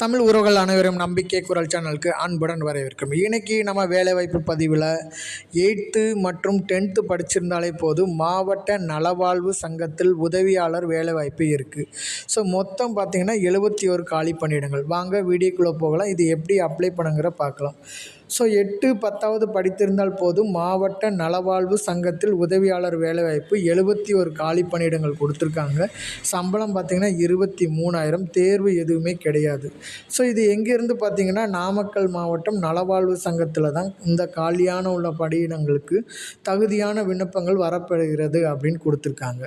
தமிழ் உறவுகள் அனைவரும் நம்பிக்கை குரல் சேனலுக்கு அன்புடன் வரவேற்கும். இன்னைக்கு நம்ம வேலைவாய்ப்பு பதிவில் எயித்து மற்றும் டென்த்து படிச்சிருந்தாலே போதும் மாவட்ட நலவாழ்வு சங்கத்தில் உதவியாளர் வேலைவாய்ப்பு இருக்குது ஸோ மொத்தம் பார்த்திங்கன்னா எழுபத்தி ஒரு காலி பணியிடங்கள். வாங்க வீடியோக்குள்ளே போகலாம். இது எப்படி அப்ளை பண்ணுங்கிற பார்க்கலாம். ஸோ எட்டு பத்தாவது படித்திருந்தால் போதும் மாவட்ட நலவாழ்வு சங்கத்தில் உதவியாளர் வேலைவாய்ப்பு எழுபத்தி ஒரு காலி பணியிடங்கள் கொடுத்துருக்காங்க. சம்பளம் பார்த்திங்கன்னா இருபத்தி மூணாயிரம் தேர்வு எதுவுமே கிடையாது. ஸோ இது எங்கேருந்து பார்த்திங்கன்னா நாமக்கல் மாவட்டம் நலவாழ்வு சங்கத்தில் தான் இந்த காலியான உள்ள பணியிடங்களுக்கு தகுதியான விண்ணப்பங்கள் வரப்படுகிறது அப்படின்னு கொடுத்துருக்காங்க.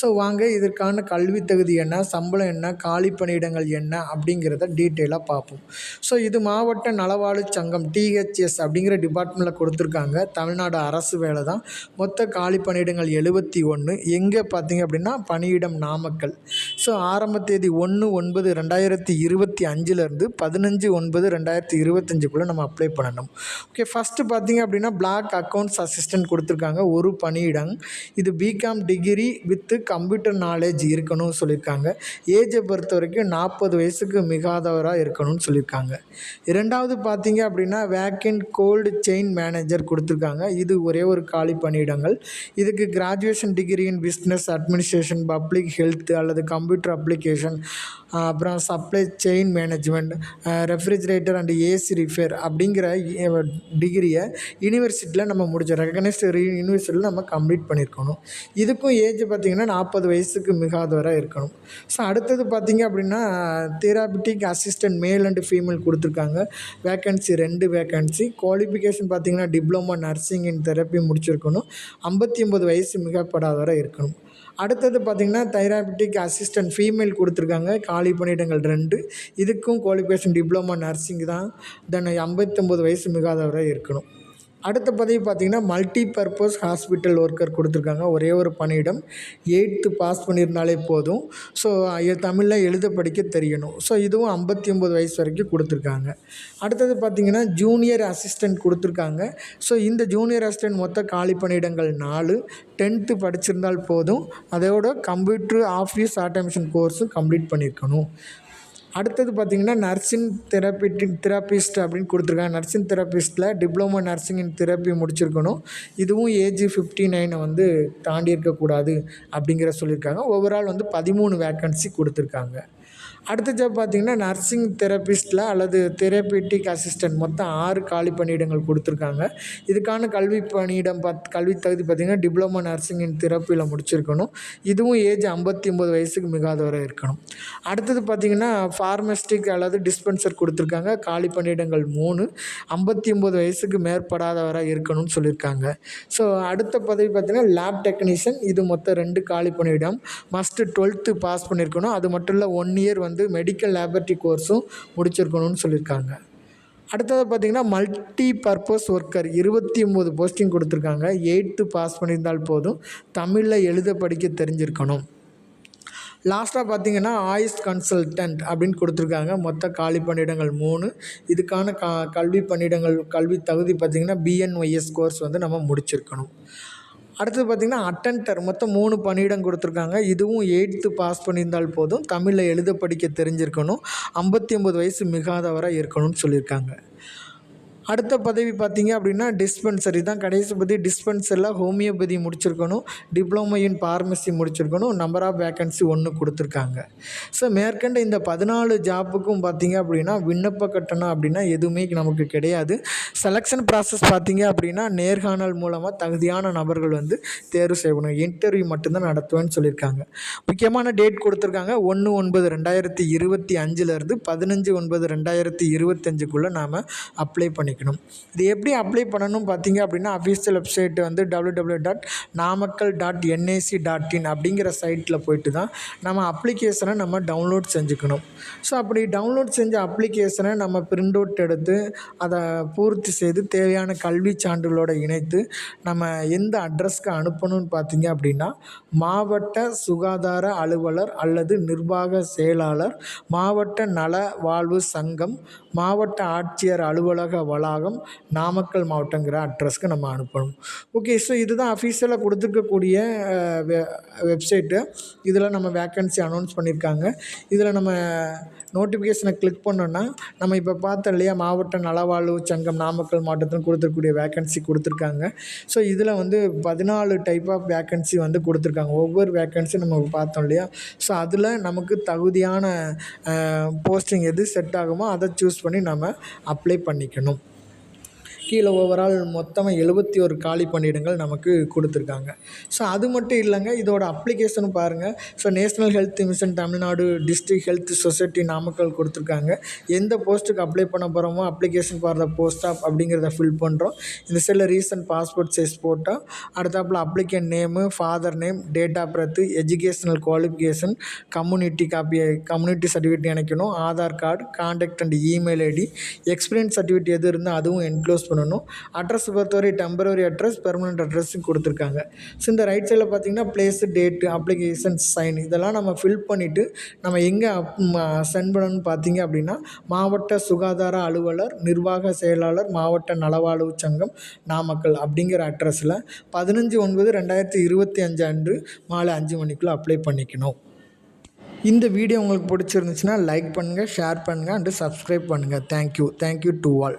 ஸோ வாங்க இதற்கான கல்வி தகுதி என்ன சம்பளம் என்ன காலி பணியிடங்கள் என்ன அப்படிங்கிறத டீட்டெயிலாக பார்ப்போம். ஸோ இது மாவட்ட நலவாழ்வு சங்கம் டிஹெச் டிஹெச்எஸ் அப்படிங்கிற டிபார்ட்மெண்ட்டில் கொடுத்துருக்காங்க. தமிழ்நாடு அரசு வேலை தான். மொத்த காலி பணியிடங்கள் எழுபத்தி ஒன்று எங்கே பார்த்தீங்க அப்படின்னா பணியிடம் நாமக்கல். ஸோ ஆரம்ப தேதி ஒன்று ஒன்பது ரெண்டாயிரத்தி இருபத்தி அஞ்சுலேருந்து பதினஞ்சு ஒன்பது ரெண்டாயிரத்தி இருபத்தஞ்சுக்குள்ளே நம்ம அப்ளை பண்ணணும். ஓகே ஃபஸ்ட்டு பார்த்தீங்க அப்படின்னா பிளாக் அக்கௌண்ட்ஸ் அசிஸ்டன்ட் கொடுத்துருக்காங்க. ஒரு பணியிடம். இது BCom degree with computer knowledge இருக்கணும்னு சொல்லியிருக்காங்க. ஏஜை பொறுத்த வரைக்கும் நாற்பது வயசுக்கு மிகாதவராக இருக்கணும்னு சொல்லியிருக்காங்க. இரண்டாவது பார்த்தீங்க அப்படின்னா வேக்கண்ட் கோல்டு செயின் மேனேஜர் கொடுத்துருக்காங்க. இது ஒரே ஒரு காலி பணியிடங்கள். இதுக்கு graduation degree in business administration public health அல்லது கம்ப்யூட்டர் அப்ளிகேஷன் அப்புறம் supply chain management refrigerator and AC repair அப்படிங்கிற டிகிரியை யூனிவர்சிட்டியில் நம்ம முடிச்ச ரெகனைஸ்டு யூனிவர்சிட்டியில் நம்ம கம்ப்ளீட் பண்ணியிருக்கணும் இதுக்கும் ஏஜ் பார்த்திங்கன்னா நாற்பது வயசுக்கு மிகாதவராக இருக்கணும். ஸோ அடுத்தது பார்த்திங்க அப்படின்னா therapeutic assistant male and female கொடுத்துருக்காங்க. வேக்கன்சி ரெண்டு வேக்கன்சி குவாலிஃபிகேஷன் பார்த்திங்கன்னா டிப்ளமோ நர்சிங் இன் தெரப்பி முடிச்சிருக்கணும். ஐம்பத்தி ஒம்பது வயசு மிகப்படாதவராக இருக்கணும். அடுத்தது பார்த்திங்கன்னா தைராபிட்டிக் அசிஸ்டன்ட் ஃபீமேல் கொடுத்துருக்காங்க. காலி பணியிடங்கள் ரெண்டு. இதுக்கும் குவாலிஃபிகேஷன் டிப்ளமோ நர்சிங் தான். தென் ஐம்பத்தொம்போது வயசு மிகாதவராக இருக்கணும். அடுத்த பதவி பார்த்திங்கன்னா மல்டி பர்பஸ் ஹாஸ்பிட்டல் ஒர்க்கர் கொடுத்துருக்காங்க. ஒரே ஒரு பணியிடம். எயித்து பாஸ் பண்ணியிருந்தாலே போதும். ஸோ தமிழில் எழுத படிக்க தெரியணும். ஸோ இதுவும் ஐம்பத்தி ஒம்பது வயசு வரைக்கும் கொடுத்துருக்காங்க. அடுத்தது பார்த்திங்கன்னா ஜூனியர் அசிஸ்டன்ட் கொடுத்துருக்காங்க. ஸோ இந்த ஜூனியர் அசிஸ்டன்ட் மொத்த காலி பணியிடங்கள் நாலு. டென்த்து படிச்சிருந்தால் போதும். அதோட கம்ப்யூட்ரு ஆஃபீஸ் ஆட்டோமேஷன் கோர்ஸும் கம்ப்ளீட் பண்ணியிருக்கணும். அடுத்தது பார்த்திங்கன்னா நர்சிங் தெரப்பிட்டி தெரப்பிஸ்ட் அப்படின்னு கொடுத்துருக்காங்க. நர்சிங் தெரப்பிஸ்ட்டில் டிப்ளமோ நர்சிங் இன் தெரப்பி முடிச்சிருக்கணும். இதுவும் ஏஜ் ஃபிஃப்டி நைனை வந்து தாண்டி இருக்கக்கூடாது அப்படிங்கிற சொல்லியிருக்காங்க. ஓவரால் வந்து பதிமூணு வேக்கன்சி கொடுத்துருக்காங்க. அடுத்த ஜாப் பார்த்திங்கன்னா நர்சிங் தெரபிஸ்ட்டில் அல்லது தெரப்பிட்டிக் அசிஸ்டன்ட் மொத்தம் ஆறு காலி பணியிடங்கள் கொடுத்துருக்காங்க. இதுக்கான கல்வி பணியிடம் பார்த் கல்வி தகுதி பார்த்திங்கன்னா டிப்ளமோ நர்சிங் இன் தெரப்பியில் முடிச்சிருக்கணும். இதுவும் ஏஜ் ஐம்பத்தி ஒம்பது வயசுக்கு மிகாதவரை இருக்கணும். அடுத்தது பார்த்திங்கன்னா ஃபார்மஸ்டிக் அல்லது டிஸ்பென்சர் கொடுத்துருக்காங்க. காலி பணியிடங்கள் மூணு. ஐம்பத்தி ஒம்பது வயசுக்கு மேற்படாதவராக இருக்கணும்னு சொல்லியிருக்காங்க. ஸோ அடுத்த பதவி பார்த்திங்கன்னா லேப் டெக்னீஷியன் இது மொத்தம் ரெண்டு காலி பணியிடம். மஸ்ட்டு டுவெல்த்து பாஸ் பண்ணியிருக்கணும் அது மட்டும் இல்லை ஒன் இயர் வந்து மெடிக்கல் லேபரட்டரி கோர்ஸும் முடிச்சிருக்கணும்னு சொல்லியிருக்காங்க. அடுத்தது பார்த்திங்கன்னா மல்டி பர்பஸ் ஒர்க்கர் இருபத்தி ஒம்பது போஸ்டிங் கொடுத்துருக்காங்க. எயித்து பாஸ் பண்ணியிருந்தால் போதும். தமிழில் எழுத படிக்க தெரிஞ்சிருக்கணும். லாஸ்ட்டாக பார்த்தீங்கன்னா ஆயுஷ் கன்சல்டன்ட் அப்படின்னு கொடுத்துருக்காங்க. மொத்த காலி பணியிடங்கள் மூணு. இதுக்கான க கல்வி பணியிடங்கள் கல்வி தகுதி பார்த்திங்கன்னா பிஎன்ஒய்எஸ் கோர்ஸ் வந்து நம்ம முடிச்சிருக்கணும். அடுத்தது பார்த்திங்கன்னா அட்டன்டர் மொத்தம் மூணு பணியிடம் கொடுத்துருக்காங்க. இதுவும் எயித்து பாஸ் பண்ணியிருந்தால் போதும். தமிழில் எழுத படிக்க தெரிஞ்சிருக்கணும். ஐம்பத்தி ஒம்பது வயசு மிகாதவராக இருக்கணும்னு சொல்லியிருக்காங்க. அடுத்த பதவி பார்த்திங்க அப்படின்னா டிஸ்பென்சரி தான். கடைசி பதவி டிஸ்பென்சரில் ஹோமியோபதி முடிச்சிருக்கணும். டிப்ளமோ இன் ஃபார்மசி முடிச்சிருக்கணும். நம்பர் ஆஃப் வேக்கன்சி ஒன்று கொடுத்துருக்காங்க. ஸோ மேற்கண்ட இந்த பதினாலு ஜாப்புக்கும் பார்த்திங்க அப்படின்னா விண்ணப்ப கட்டணம் அப்படின்னா எதுவுமே நமக்கு கிடையாது. செலெக்ஷன் ப்ராசஸ் பார்த்திங்க அப்படின்னா நேர்காணல் மூலமாக தகுதியான நபர்கள் வந்து தேர்வு செய்யணும். இன்டர்வியூ மட்டும்தான் நடத்துவேன்னு சொல்லியிருக்காங்க. முக்கியமான டேட் கொடுத்துருக்காங்க. ஒன்று ஒன்பது ரெண்டாயிரத்தி இருபத்தி அஞ்சுலேருந்து பதினஞ்சு ஒன்பது ரெண்டாயிரத்தி இருபத்தஞ்சுக்குள்ளே நாம் அப்ளை பண்ணி பண்ணிக்கணும் இது எப்படி அப்ளை பண்ணணும் பார்த்தீங்க அப்படின்னா அஃபீஷியல் வெப்சைட் வந்து W W dot Namakkal dot NIC dot in அப்படிங்கிற சைட்டில் போயிட்டு தான் நம்ம அப்ளிகேஷனை நம்ம டவுன்லோட் செஞ்சுக்கணும். ஸோ அப்படி டவுன்லோட் செஞ்ச அப்ளிகேஷனை நம்ம பிரிண்ட் அவுட் எடுத்து அதை பூர்த்தி செய்து தேவையான கல்வி சான்றுகளோடு இணைத்து நம்ம எந்த அட்ரஸ்க்கு அனுப்பணும்னு பார்த்தீங்க அப்படின்னா மாவட்ட சுகாதார அலுவலர் அல்லது நிர்வாக செயலாளர் மாவட்ட நல வாழ்வு சங்கம் மாவட்ட ஆட்சியர் அலுவலக வள வளாகம் நாமக்கல் மாவட்டங்கிற அட்ரஸ்க்கு நம்ம அனுப்பணும். ஓகே ஸோ இதுதான் அஃபீஷியலாக கொடுத்துருக்கக்கூடிய வெ வெப்சைட்டு இதில் நம்ம வேக்கன்சி அனௌன்ஸ் பண்ணியிருக்காங்க இதில் நம்ம நோட்டிஃபிகேஷனை கிளிக் பண்ணோன்னா நம்ம இப்போ பார்த்தோம் இல்லையா மாவட்ட நலவாழ்வு சங்கம் நாமக்கல் மாவட்டத்தில் கொடுத்துருக்கூடிய வேக்கன்சி கொடுத்துருக்காங்க. ஸோ இதில் வந்து பதினாலு டைப் ஆஃப் வேக்கன்சி வந்து கொடுத்துருக்காங்க. ஒவ்வொரு வேக்கன்சி நம்ம பார்த்தோம் இல்லையா? ஸோ அதில் நமக்கு தகுதியான போஸ்டிங் எது செட் ஆகுமோ அதை சூஸ் பண்ணி நம்ம அப்ளை பண்ணிக்கணும். கீழே ஓவரால் மொத்தமாக எழுபத்தி ஒரு காலி பணியிடங்கள் நமக்கு கொடுத்துருக்காங்க. ஸோ அது மட்டும் இல்லைங்க இதோட அப்ளிகேஷன் பாருங்கள் so national health mission Tamil Nadu district health society Namakkal கொடுத்துருக்காங்க. எந்த போஸ்ட்டுக்கு அப்ளை பண்ண போகிறோமோ application for the post of அப்படிங்கிறத ஃபில் பண்ணுறோம் இந்த சைடில் ரீசன்ட் பாஸ்போர்ட் சைஸ் போட்டால் அடுத்தாப்புல applicant name father name date of birth educational qualification community copy community certificate இணைக்கணும் Aadhaar card contact and email ID experience certificate எது இருந்தால் அதுவும் என்க்ளோஸ் பண்ணணும் அட்ரஸ் பொறுத்தவரை டெம்பரரி அட்ரஸ் பெர்மனெண்ட் அட்ரஸும் கொடுத்துருக்காங்க. ஸோ இந்த ரைட் சைடில் பார்த்தீங்கன்னா ப்ளேஸு டேட்டு அப்ளிகேஷன் சைன் இதெல்லாம் நம்ம ஃபில் பண்ணிவிட்டு நம்ம எங்கே சென்ட் பண்ணணும்னு பார்த்தீங்க அப்படின்னா மாவட்ட சுகாதார அலுவலர் நிர்வாக செயலாளர் மாவட்ட நலவாழ்வு சங்கம் நாமக்கல் அப்படிங்கிற அட்ரஸில் பதினஞ்சு ஒன்பது ரெண்டாயிரத்தி இருபத்தி அஞ்சு அன்று மாலை அஞ்சு மணிக்குள்ளே அப்ளை பண்ணிக்கணும். இந்த வீடியோ உங்களுக்கு பிடிச்சிருந்துச்சுன்னா லைக் பண்ணுங்கள் ஷேர் பண்ணுங்கள் அண்டு சப்ஸ்கிரைப் பண்ணுங்கள் thank you thank you to all